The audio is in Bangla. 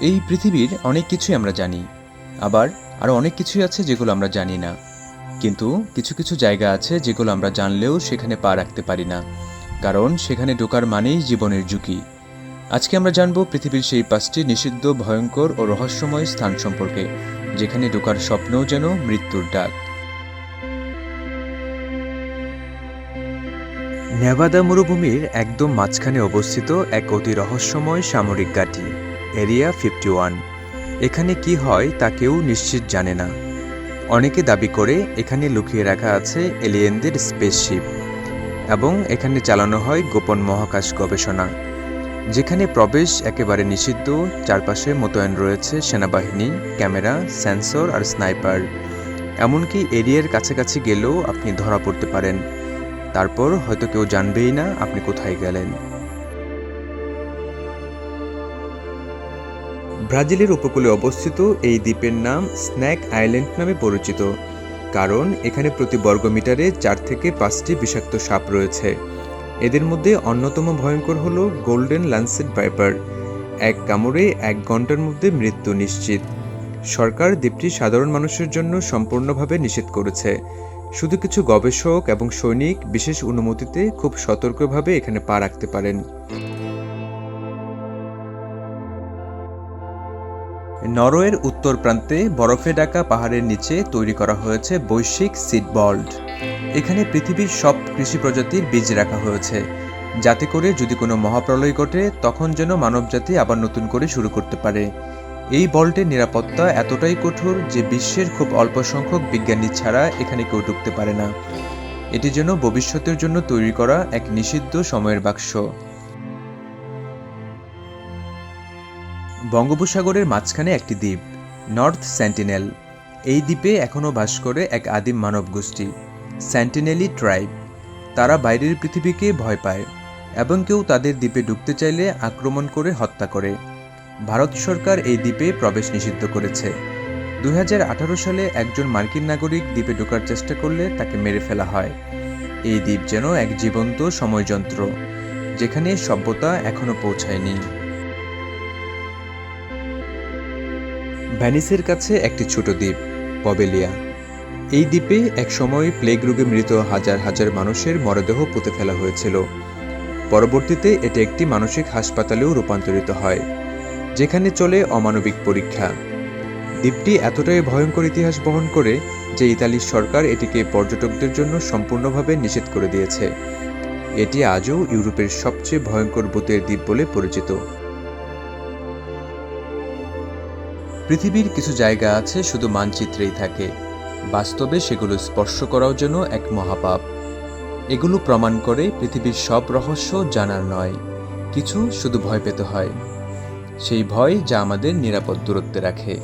এই পৃথিবীর অনেক কিছুই আমরা জানি, আবার আরও অনেক কিছুই আছে যেগুলো আমরা জানি না। কিন্তু কিছু কিছু জায়গা আছে যেগুলো আমরা জানলেও সেখানে পা রাখতে পারি না, কারণ সেখানে ঢোকার মানেই জীবনের ঝুঁকি। আজকে আমরা জানব পৃথিবীর সেই পাঁচটি নিষিদ্ধ, ভয়ঙ্কর ও রহস্যময় স্থান সম্পর্কে, যেখানে ঢোকার স্বপ্নও যেন মৃত্যুর ডাক। নেভাদা মরুভূমির একদম মাঝখানে অবস্থিত এক অতি রহস্যময় সামরিক ঘাঁটি। Area fifty one. এখানে কি হয় তা কেউ নিশ্চিত জানে না। অনেকে দাবি করে এখানে লুকিয়ে রাখা আছে এলিয়েনদের স্পেসশিপ এবং এখানে চালানো হয় গোপন মহাকাশ গবেষণা, যেখানে প্রবেশ একেবারে নিষিদ্ধ। চারপাশে মোতায়েন রয়েছে সেনাবাহিনী, ক্যামেরা, সেন্সর আর স্নাইপার। এমনকি এরিয়ার কাছাকাছি গেলেও আপনি ধরা পড়তে পারেন। তারপর হয়তো কেউ জানবেই না আপনি কোথায় গেলেন। ব্রাজিলের উপকূলে অবস্থিত এই দ্বীপের নাম স্ন্যাক আইল্যান্ড নামে পরিচিত, কারণ এখানে প্রতি বর্গমিটারে চার থেকে পাঁচটি বিষাক্ত সাপ রয়েছে। এদের মধ্যে অন্যতম ভয়ঙ্কর হল গোল্ডেন ল্যান্সেট ভাইপার। এক কামড়ে এক ঘণ্টার মধ্যে মৃত্যু নিশ্চিত। সরকার দ্বীপটি সাধারণ মানুষের জন্য সম্পূর্ণভাবে নিষেধ করেছে। শুধু কিছু গবেষক এবং সৈনিক বিশেষ অনুমতিতে খুব সতর্কভাবে এখানে পা রাখতে পারেন। নরওয়ের উত্তর প্রান্তে বরফে ঢাকা পাহাড়ের নিচে তৈরি করা হয়েছে বৈশ্বিক সিড বল্ড এখানে পৃথিবীর সব কৃষি প্রজাতির বীজ রাখা হয়েছে। যাতে করে যদি কোনো মহাপ্রলয় ঘটে, তখন যেন মানবজাতি আবার নতুন করে শুরু করতে পারে। এই বল্টের নিরাপত্তা এতটাই কঠোর যে বিশ্বের খুব অল্প সংখ্যক বিজ্ঞানী ছাড়া এখানে কেউ ঢুকতে পারে না। এটি যেন ভবিষ্যতের জন্য তৈরি করা এক নিষিদ্ধ সময়ের বাক্স। বঙ্গোপসাগরের মাঝখানে একটি দ্বীপ, নর্থ স্যান্টিনেল এই দ্বীপে এখনও বাস করে এক আদিম মানব গোষ্ঠী স্যান্টিনেলি ট্রাইব তারা বাইরের পৃথিবীকে ভয় পায় এবং কেউ তাদের দ্বীপে ঢুকতে চাইলে আক্রমণ করে হত্যা করে। ভারত সরকার এই দ্বীপে প্রবেশ নিষিদ্ধ করেছে। দু হাজার আঠারো সালে একজন মার্কিন নাগরিক দ্বীপে ঢোকার চেষ্টা করলে তাকে মেরে ফেলা হয়। এই দ্বীপ যেন এক জীবন্ত সময়যন্ত্র, যেখানে সভ্যতা এখনও পৌঁছায়নি। ভ্যানিসের কাছে একটি ছোট দ্বীপ, পবেলিয়া। এই দ্বীপে একসময় প্লেগ রোগে মৃত হাজার হাজার মানুষের মরদেহ পুঁতে ফেলা হয়েছিল। পরবর্তীতে এটি একটি মানসিক হাসপাতালেও রূপান্তরিত হয়, যেখানে চলে অমানবিক পরীক্ষা। দ্বীপটি এতটাই ভয়ঙ্কর ইতিহাস বহন করে যে ইতালির সরকার এটিকে পর্যটকদের জন্য সম্পূর্ণভাবে নিষেধ করে দিয়েছে। এটি আজও ইউরোপের সবচেয়ে ভয়ঙ্কর ভূতের দ্বীপ বলে পরিচিত। পৃথিবীর কিছু জায়গা আছে শুধু মানচিত্রেই থাকে। বাস্তবে সেগুলো স্পর্শ করাও যেন এক মহাপাপ। এগুলো প্রমাণ করে পৃথিবীর সব রহস্য জানার নয়, কিছু শুধু ভয় পেতে হয়। সেই ভয় যা আমাদের নিরাপদ দূরত্বে রাখে।